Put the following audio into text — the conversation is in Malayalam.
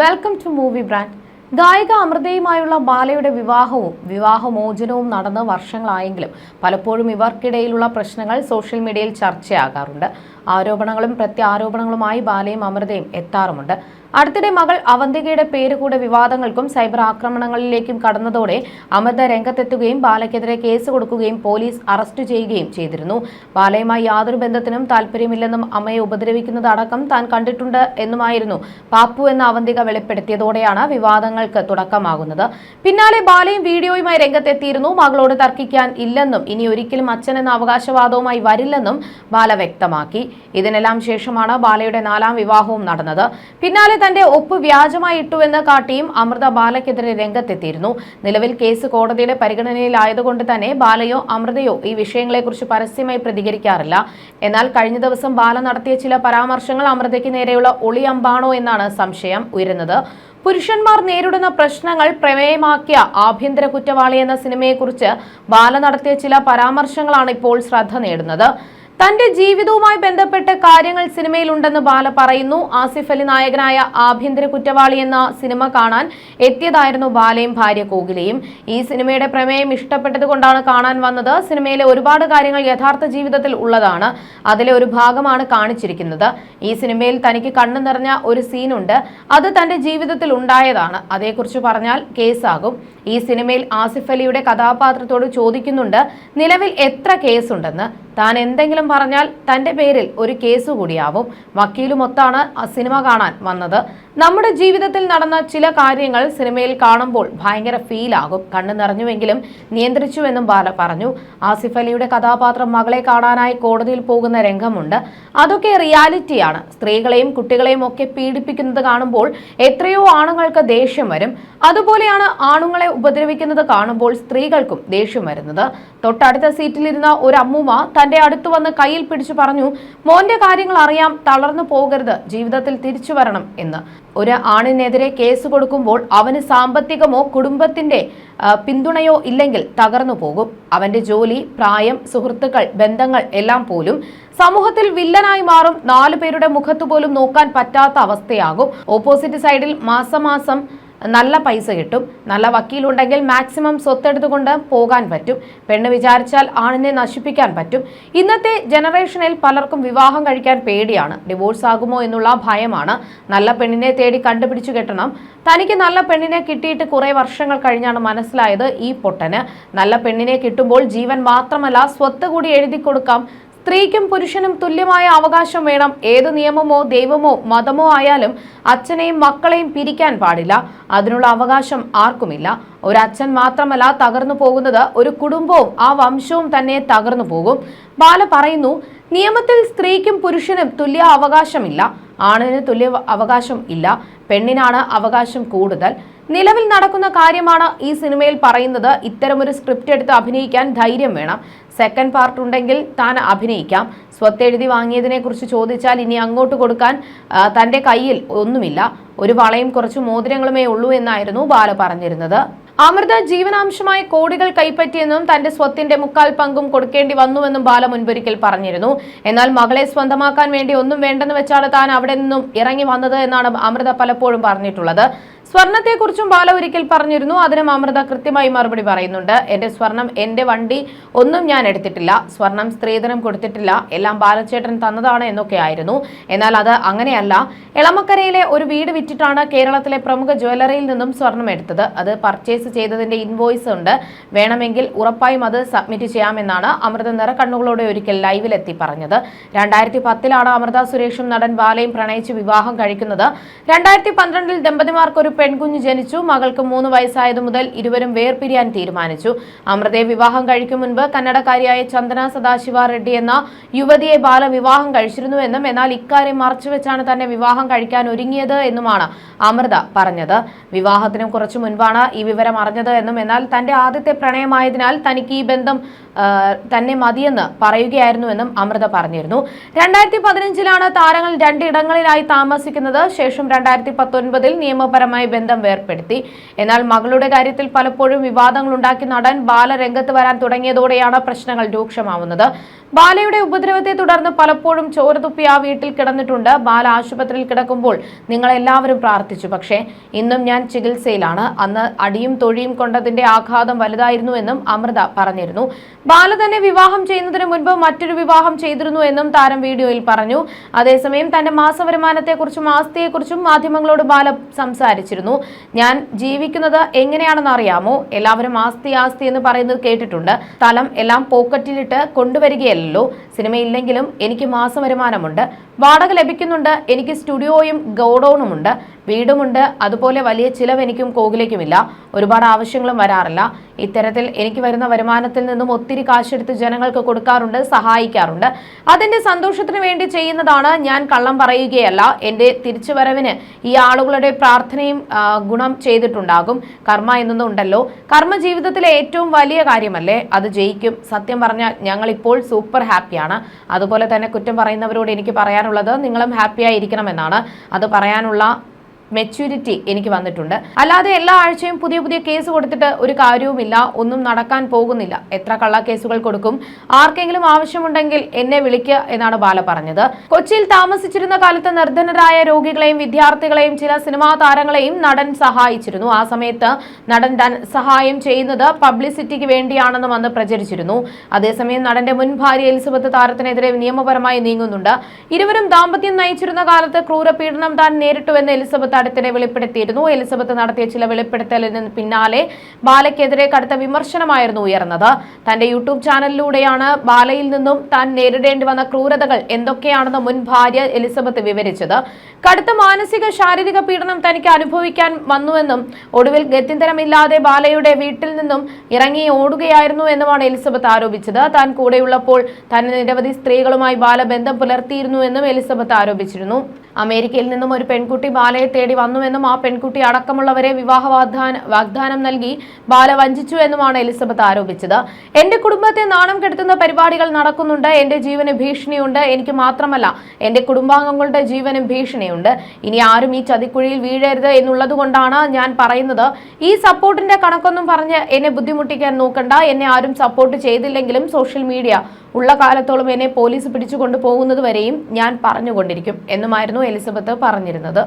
വെൽക്കം ടു മൂവി ബ്രാൻഡ് ഗായിക അമൃതയുമായുള്ള ബാലയുടെ വിവാഹവും വിവാഹമോചനവും നടന്ന് വർഷങ്ങളായെങ്കിലും പലപ്പോഴും ഇവർക്കിടയിലുള്ള പ്രശ്നങ്ങൾ സോഷ്യൽ മീഡിയയിൽ ചർച്ചയാകാറുണ്ട്. ആരോപണങ്ങളും പ്രത്യാരോപണങ്ങളുമായി ബാലയും അമൃതയും എത്താറുമുണ്ട്. അടുത്തിടെ മകൾ അവന്തികയുടെ പേര് കൂടെ വിവാദങ്ങൾക്കും സൈബർ ആക്രമണങ്ങളിലേക്കും കടന്നതോടെ അമൃത രംഗത്തെത്തുകയും ബാലയ്ക്കെതിരെ കേസ് കൊടുക്കുകയും പോലീസ് അറസ്റ്റ് ചെയ്യുകയും ചെയ്തിരുന്നു. ബാലയുമായി യാതൊരു ബന്ധത്തിനും താല്പര്യമില്ലെന്നും അമ്മയെ ഉപദ്രവിക്കുന്നത് അടക്കം താൻ കണ്ടിട്ടുണ്ട് എന്നുമായിരുന്നു പാപ്പു എന്ന അവന്തിക വെളിപ്പെടുത്തിയതോടെയാണ് വിവാദങ്ങൾക്ക് തുടക്കമാകുന്നത്. പിന്നാലെ ബാലയും വീഡിയോയുമായി രംഗത്തെത്തിയിരുന്നു. മകളോട് തർക്കിക്കാൻ ഇല്ലെന്നും ഇനി ഒരിക്കലും അച്ഛൻ എന്ന അവകാശവാദവുമായി വരില്ലെന്നും ബാല വ്യക്തമാക്കി. ഇതിനെല്ലാം ശേഷമാണ് ബാലയുടെ നാലാം വിവാഹവും നടന്നത്. പിന്നാലെ തന്റെ ഒപ്പ് വ്യാജമായി ഇട്ടുവെന്ന് കാട്ടിയും അമൃത ബാലയ്ക്കെതിരെ രംഗത്തെത്തിയിരുന്നു. നിലവിൽ കേസ് കോടതിയുടെ പരിഗണനയിലായതുകൊണ്ട് തന്നെ ബാലയോ അമൃതയോ ഈ വിഷയങ്ങളെക്കുറിച്ച് പരസ്യമായി പ്രതികരിക്കാറില്ല. എന്നാൽ കഴിഞ്ഞ ദിവസം ബാല നടത്തിയ ചില പരാമർശങ്ങൾ അമൃതയ്ക്ക് നേരെയുള്ള ഒളിയമ്പാണോ എന്നാണ് സംശയം ഉയരുന്നത്. പുരുഷന്മാർ നേരിടുന്ന പ്രശ്നങ്ങൾ പ്രമേയമാക്കിയ ആഭ്യന്തര കുറ്റവാളി എന്ന സിനിമയെക്കുറിച്ച് ബാല നടത്തിയ ചില പരാമർശങ്ങളാണ് ഇപ്പോൾ ശ്രദ്ധ നേടുന്നത്. തന്റെ ജീവിതവുമായി ബന്ധപ്പെട്ട കാര്യങ്ങൾ സിനിമയിലുണ്ടെന്ന് ബാല പറയുന്നു. ആസിഫ് അലി നായകനായ ആഭ്യന്തര കുറ്റവാളി എന്ന സിനിമ കാണാൻ എത്തിയതായിരുന്നു ബാലയും ഭാര്യ കോകിലയും. ഈ സിനിമയുടെ പ്രമേയം ഇഷ്ടപ്പെട്ടതുകൊണ്ടാണ് കാണാൻ വന്നത്. സിനിമയിലെ ഒരുപാട് കാര്യങ്ങൾ യഥാർത്ഥ ജീവിതത്തിൽ ഉള്ളതാണ്. അതിലെ ഒരു ഭാഗമാണ് കാണിച്ചിരിക്കുന്നത്. ഈ സിനിമയിൽ തനിക്ക് കണ്ണു നിറഞ്ഞ ഒരു സീനുണ്ട്. അത് തന്റെ ജീവിതത്തിൽ ഉണ്ടായതാണ്. അതേക്കുറിച്ച് പറഞ്ഞാൽ കേസാകും. ഈ സിനിമയിൽ ആസിഫ് അലിയുടെ കഥാപാത്രത്തോട് ചോദിക്കുന്നുണ്ട് നിലവിൽ എത്ര കേസുണ്ടെന്ന്? താൻ എന്തെങ്കിലും പറഞ്ഞാൽ തന്റെ പേരിൽ ഒരു കേസ് കൂടിയാവും. വക്കീലുമൊത്താണ് സിനിമ കാണാൻ വന്നത്. നമ്മുടെ ജീവിതത്തിൽ നടന്ന ചില കാര്യങ്ങൾ സിനിമയിൽ കാണുമ്പോൾ ഭയങ്കര ഫീലാകും കണ്ണു നിറഞ്ഞുവെങ്കിലും നിയന്ത്രിച്ചുവെന്നും ബാല പറഞ്ഞു. ആസിഫ് അലിയുടെ കഥാപാത്രം മകളെ കാണാനായി കോടതിയിൽ പോകുന്ന രംഗമുണ്ട്. അതൊക്കെ റിയാലിറ്റിയാണ്. സ്ത്രീകളെയും കുട്ടികളെയും ഒക്കെ പീഡിപ്പിക്കുന്നത് കാണുമ്പോൾ എത്രയോ ആണുങ്ങൾക്ക് ദേഷ്യം വരും. അതുപോലെയാണ് ആണുങ്ങളെ ഉപദ്രവിക്കുന്നത് കാണുമ്പോൾ സ്ത്രീകൾക്കും ദേഷ്യം വരുന്നത്. തൊട്ടടുത്ത സീറ്റിലിരുന്ന ഒരു അമ്മൂമ്മ തന്റെ അടുത്തു വന്ന് കയ്യിൽ പിടിച്ചു പറഞ്ഞു മോന്റെ കാര്യങ്ങൾ അറിയാം തളർന്നു പോകരുത് ജീവിതത്തിൽ തിരിച്ചു വരണം എന്ന്. ഒരു ആണിനെതിരെ കേസ് കൊടുക്കുമ്പോൾ അവന് സാമ്പത്തികമോ കുടുംബത്തിന്റെ പിന്തുണയോ ഇല്ലെങ്കിൽ തകർന്നു പോകും. അവന്റെ ജോലി പ്രായം സുഹൃത്തുക്കൾ ബന്ധങ്ങൾ എല്ലാം പോലും സമൂഹത്തിൽ വില്ലനായി മാറും. നാലു പേരുടെ മുഖത്ത് പോലും നോക്കാൻ പറ്റാത്ത അവസ്ഥയാകും. ഓപ്പോസിറ്റ് സൈഡിൽ മാസം മാസം നല്ല പൈസ കിട്ടും. നല്ല വക്കീലുണ്ടെങ്കിൽ മാക്സിമം സ്വത്തെടുത്തുകൊണ്ട് പോകാൻ പറ്റും. പെണ്ണ് വിചാരിച്ചാൽ ആണിനെ നശിപ്പിക്കാൻ പറ്റും. ഇന്നത്തെ ജനറേഷനിൽ പലർക്കും വിവാഹം കഴിക്കാൻ പേടിയാണ്. ഡിവോഴ്സ് ആകുമോ എന്നുള്ള ഭയമാണ്. നല്ല പെണ്ണിനെ തേടി കണ്ടുപിടിച്ചു കെട്ടണം. തനിക്ക് നല്ല പെണ്ണിനെ കിട്ടിയിട്ട് കുറെ വർഷങ്ങൾ കഴിഞ്ഞാണ് മനസ്സിലായത് ഈ പൊട്ടന്. നല്ല പെണ്ണിനെ കിട്ടുമ്പോൾ ജീവൻ മാത്രമല്ല സ്വത്ത് കൂടി എഴുതി കൊടുക്കാം. സ്ത്രീക്കും പുരുഷനും തുല്യമായ അവകാശം വേണം. ഏത് നിയമമോ ദൈവമോ മതമോ ആയാലും അച്ഛനെയും മക്കളെയും പിരിക്കാൻ പാടില്ല. അതിനുള്ള അവകാശം ആർക്കുമില്ല. ഒരച്ഛൻ മാത്രമല്ല തകർന്നു പോകുന്നത് ഒരു കുടുംബവും ആ വംശവും തന്നെ തകർന്നു പോകും. ബാല പറയുന്നു നിയമത്തിൽ സ്ത്രീക്കും പുരുഷനും തുല്യ അവകാശമില്ല. ആണിന് തുല്യ അവകാശം ഇല്ല. പെണ്ണിനാണ് അവകാശം കൂടുതൽ. നിലവിൽ നടക്കുന്ന കാര്യമാണ് ഈ സിനിമയിൽ പറയുന്നത്. ഇത്തരമൊരു സ്ക്രിപ്റ്റ് എടുത്ത് അഭിനയിക്കാൻ ധൈര്യം വേണം. സെക്കൻഡ് പാർട്ട് ഉണ്ടെങ്കിൽ താൻ അഭിനയിക്കാം. സ്വത്തെഴുതി വാങ്ങിയതിനെ കുറിച്ച് ചോദിച്ചാൽ ഇനി അങ്ങോട്ട് കൊടുക്കാൻ തന്റെ കയ്യിൽ ഒന്നുമില്ല. ഒരു വളയും കുറച്ച് മോതിരങ്ങളുമേ ഉള്ളൂ എന്നായിരുന്നു ബാല പറഞ്ഞിരുന്നത്. അമൃത ജീവനാംശമായി കോടികൾ കൈപ്പറ്റിയെന്നും തന്റെ സ്വത്തിന്റെ മുക്കാൽ പങ്കും കൊടുക്കേണ്ടി വന്നുവെന്നും ബാല മുൻപൊരിക്കൽ പറഞ്ഞിരുന്നു. എന്നാൽ മകളെ സ്വന്തമാക്കാൻ വേണ്ടി ഒന്നും വേണ്ടെന്ന് വെച്ചാണ് താൻ അവിടെ നിന്നും ഇറങ്ങി വന്നത് എന്നാണ് അമൃത പലപ്പോഴും പറഞ്ഞിട്ടുള്ളത്. സ്വർണത്തെക്കുറിച്ചും ബാല ഒരിക്കൽ പറഞ്ഞിരുന്നു. അതിനും അമൃത കൃത്യമായി മറുപടി പറയുന്നുണ്ട്. എന്റെ സ്വർണം എന്റെ വണ്ടി ഒന്നും ഞാൻ എടുത്തിട്ടില്ല. സ്വർണം സ്ത്രീധനം കൊടുത്തിട്ടില്ല. എല്ലാം ബാലച്ചേട്ടൻ തന്നതാണ് എന്നൊക്കെ ആയിരുന്നു. എന്നാൽ അത് അങ്ങനെയല്ല. എളമക്കരയിലെ ഒരു വീട് വിറ്റിട്ടാണ് കേരളത്തിലെ പ്രമുഖ ജ്വല്ലറിയിൽ നിന്നും സ്വർണം എടുത്തത്. അത് പർച്ചേസ് ചെയ്തതിന്റെ ഇൻവോയ്സ് ഉണ്ട്. വേണമെങ്കിൽ ഉറപ്പായും അത് സബ്മിറ്റ് ചെയ്യാമെന്നാണ് അമൃത നിറ കണ്ണുകളോടെ ഒരിക്കൽ ലൈവിലെത്തി പറഞ്ഞത്. രണ്ടായിരത്തി പത്തിലാണ് അമൃത സുരേഷും നടൻ ബാലയും പ്രണയിച്ച് വിവാഹം കഴിക്കുന്നത്. രണ്ടായിരത്തി പന്ത്രണ്ടിൽ ദമ്പതിമാർക്ക് ഒരു പെൺകുഞ്ഞ് ജനിച്ചു മകൾക്ക് മൂന്ന് വയസ്സായതു മുതൽ ഇരുവരും വേർപിരിയാൻ തീരുമാനിച്ചു. അമൃതയെ വിവാഹം കഴിക്കും മുൻപ് കന്നഡക്കാരിയായ ചന്ദന സദാശിവ റെഡ്ഡി എന്ന യുവതിയെ ബാല വിവാഹം കഴിച്ചിരുന്നുവെന്നും എന്നാൽ ഇക്കാര്യം മറച്ചുവെച്ചാണ് തന്നെ വിവാഹം കഴിക്കാൻ ഒരുങ്ങിയത് എന്നുമാണ് അമൃത പറഞ്ഞത്. വിവാഹത്തിനും കുറച്ചു മുൻപാണ് ഈ വിവരം അറിഞ്ഞത് എന്നും എന്നാൽ തന്റെ ആദ്യത്തെ പ്രണയമായതിനാൽ തനിക്ക് ഈ ബന്ധം തന്നെ മതിയെന്ന് പറയുകയായിരുന്നുവെന്നും അമൃത പറഞ്ഞിരുന്നു. രണ്ടായിരത്തി പതിനഞ്ചിലാണ് താരങ്ങൾ രണ്ടിടങ്ങളിലായി താമസിക്കുന്നത്. ശേഷം രണ്ടായിരത്തി പത്തൊൻപതിൽ നിയമപരമായി ബാലയുമായി ബന്ധം വേർപ്പെടുത്തി. എന്നാൽ മകളുടെ കാര്യത്തിൽ പലപ്പോഴും വിവാദങ്ങൾ ഉണ്ടാക്കി നടൻ ബാല രംഗത്ത് വരാൻ തുടങ്ങിയതോടെയാണ് പ്രശ്നങ്ങൾ രൂക്ഷമാവുന്നത്. ബാലയുടെ ഉപദ്രവത്തെ തുടർന്ന് പലപ്പോഴും ചോര തുപ്പി ആ വീട്ടിൽ കിടന്നിട്ടുണ്ട്. ബാല ആശുപത്രിയിൽ കിടക്കുമ്പോൾ നിങ്ങൾ എല്ലാവരും പ്രാർത്ഥിച്ചു. പക്ഷേ ഇന്നും ഞാൻ ചികിത്സയിലാണ്. അന്ന് അടിയും തൊഴിയും കൊണ്ടതിന്റെ ആഘാതം വലുതായിരുന്നു എന്നും അമൃത പറഞ്ഞിരുന്നു. ബാല തന്നെ വിവാഹം ചെയ്യുന്നതിന് മുൻപ് മറ്റൊരു വിവാഹം ചെയ്തിരുന്നു എന്നും താരം വീഡിയോയിൽ പറഞ്ഞു. അതേസമയം തന്റെ മാസവരുമാനത്തെക്കുറിച്ചും ആസ്തിയെക്കുറിച്ചും മാധ്യമങ്ങളോട് ബാല സംസാരിച്ചിരുന്നു. ഞാൻ ജീവിക്കുന്നത് എങ്ങനെയാണെന്ന് അറിയാമോ? എല്ലാവരും ആസ്തി ആസ്തി എന്ന് പറയുന്നത് കേട്ടിട്ടുണ്ട്. സ്ഥലം എല്ലാം പോക്കറ്റിലിട്ട് കൊണ്ടുവരികയല്ലോ സിനിമയില്ലെങ്കിലും എനിക്ക് മാസവരുമാനമുണ്ട് വാടക ലഭിക്കുന്നുണ്ട്. എനിക്ക് സ്റ്റുഡിയോയും ഗോഡൌണുമുണ്ട്. വീടുമുണ്ട്. അതുപോലെ വലിയ ചിലവ് എനിക്കും കോകിലേക്കുമില്ല ഒരുപാട് ആവശ്യങ്ങളും വരാറില്ല. ഇത്തരത്തിൽ എനിക്ക് വരുന്ന വരുമാനത്തിൽ നിന്നും ഒത്തിരി കാശെടുത്ത് ജനങ്ങൾക്ക് കൊടുക്കാറുണ്ട് സഹായിക്കാറുണ്ട്. അതിന്റെ സന്തോഷത്തിന് വേണ്ടി ചെയ്യുന്നതാണ് ഞാൻ കള്ളം പറയുകയല്ല. എന്റെ തിരിച്ചുവരവിന് ഈ ആളുകളുടെ പ്രാർത്ഥനയും ഗുണം ചെയ്തിട്ടുണ്ടാകും. കർമ്മ എന്നതുണ്ടല്ലോ കർമ്മ ജീവിതത്തിലെ ഏറ്റവും വലിയ കാര്യമല്ലേ? അത് ജയിക്കും. സത്യം പറഞ്ഞാൽ ഞങ്ങൾ ഇപ്പോൾ സൂപ്പർ ഹാപ്പിയാണ്. അതുപോലെ തന്നെ കുറ്റം പറയുന്നവരോട് എനിക്ക് പറയാനുള്ളത് നിങ്ങളും ഹാപ്പിയായിരിക്കണമെന്നാണ്. അത് പറയാനുള്ള മെച്യൂരിറ്റി എനിക്ക് വന്നിട്ടുണ്ട്. അല്ലാതെ എല്ലാ ആഴ്ചയും പുതിയ പുതിയ കേസ് കൊടുത്തിട്ട് ഒരു കാര്യവുമില്ല. ഒന്നും നടക്കാൻ പോകുന്നില്ല. എത്ര കള്ളക്കേസുകൾ കൊടുക്കും? ആർക്കെങ്കിലും ആവശ്യമുണ്ടെങ്കിൽ എന്നെ വിളിക്കുക എന്നാണ് ബാല പറഞ്ഞത്. കൊച്ചിയിൽ താമസിച്ചിരുന്ന കാലത്ത് നിർധനരായ രോഗികളെയും വിദ്യാർത്ഥികളെയും ചില സിനിമാ താരങ്ങളെയും നടൻ സഹായിച്ചിരുന്നു. ആ സമയത്ത് നടൻ സഹായം ചെയ്യുന്നത് പബ്ലിസിറ്റിക്ക് വേണ്ടിയാണെന്നും അന്ന് പ്രചരിച്ചിരുന്നു. അതേസമയം നടന്റെ മുൻ ഭാര്യ എലിസബത്ത് താരത്തിനെതിരെ നിയമപരമായി നീങ്ങുന്നുണ്ട്. ഇരുവരും ദാമ്പത്യം നയിച്ചിരുന്ന കാലത്ത് ക്രൂരപീഡനം താൻ നേരിട്ടുവെന്ന് എലിസബത്ത് അടുത്തിടെ വെളിപ്പെടുത്തിയിരുന്നു. എലിസബത്ത് നടത്തിയ ചില വെളിപ്പെടുത്തലിന് പിന്നാലെ ബാലയ്ക്കെതിരെ കടുത്ത വിമർശനമായിരുന്നു ഉയർന്നത്. തന്റെ യൂട്യൂബ് ചാനലിലൂടെയാണ് ബാലയിൽ നിന്നും താൻ നേരിടേണ്ടി വന്ന ക്രൂരതകൾ എന്തൊക്കെയാണെന്ന് മുൻ ഭാര്യ എലിസബത്ത് വിവരിച്ചത്. കടുത്ത മാനസിക ശാരീരിക പീഡനം തനിക്ക് അനുഭവിക്കാൻ വന്നുവെന്നും ഒടുവിൽ ഗത്യന്തരമില്ലാതെ ബാലയുടെ വീട്ടിൽ നിന്നും ഇറങ്ങി ഓടുകയായിരുന്നു എന്നുമാണ് എലിസബത്ത് ആരോപിച്ചത്. താൻ കൂടെയുള്ളപ്പോൾ തന്നെ നിരവധി സ്ത്രീകളുമായി ബാല ബന്ധം പുലർത്തിയിരുന്നു എന്നും എലിസബത്ത് ആരോപിച്ചിരുന്നു. അമേരിക്കയിൽ നിന്നും ഒരു പെൺകുട്ടി ബാലയെ തേടി വന്നുവെന്നും ആ പെൺകുട്ടി അടക്കമുള്ളവരെ വിവാഹ വാഗ്ദാനം നൽകി ബാല വഞ്ചിച്ചു എന്നുമാണ് എലിസബത്ത് ആരോപിച്ചത്. എന്റെ കുടുംബത്തെ നാണം കെടുത്തുന്ന പരിപാടികൾ നടക്കുന്നുണ്ട്. എന്റെ ജീവന് ഭീഷണിയുണ്ട്. എനിക്ക് മാത്രമല്ല എന്റെ കുടുംബാംഗങ്ങളുടെ ജീവനും ഭീഷണിയുണ്ട്. ഇനി ആരും ഈ ചതിക്കുഴിയിൽ വീഴരുത് എന്നുള്ളതുകൊണ്ടാണ് ഞാൻ പറയുന്നത്. ഈ സപ്പോർട്ടിന്റെ കണക്കൊന്നും പറഞ്ഞ് എന്നെ ബുദ്ധിമുട്ടിക്കാൻ നോക്കണ്ട. എന്നെ ആരും സപ്പോർട്ട് ചെയ്തില്ലെങ്കിലും സോഷ്യൽ മീഡിയ ഉള്ള കാലത്തോളം എന്നെ പോലീസ് പിടിച്ചുകൊണ്ടു പോകുന്നത് വരെയും ഞാൻ പറഞ്ഞുകൊണ്ടിരിക്കും എന്നുമായിരുന്നു എലിസബത്ത് പറഞ്ഞിരുന്നത്.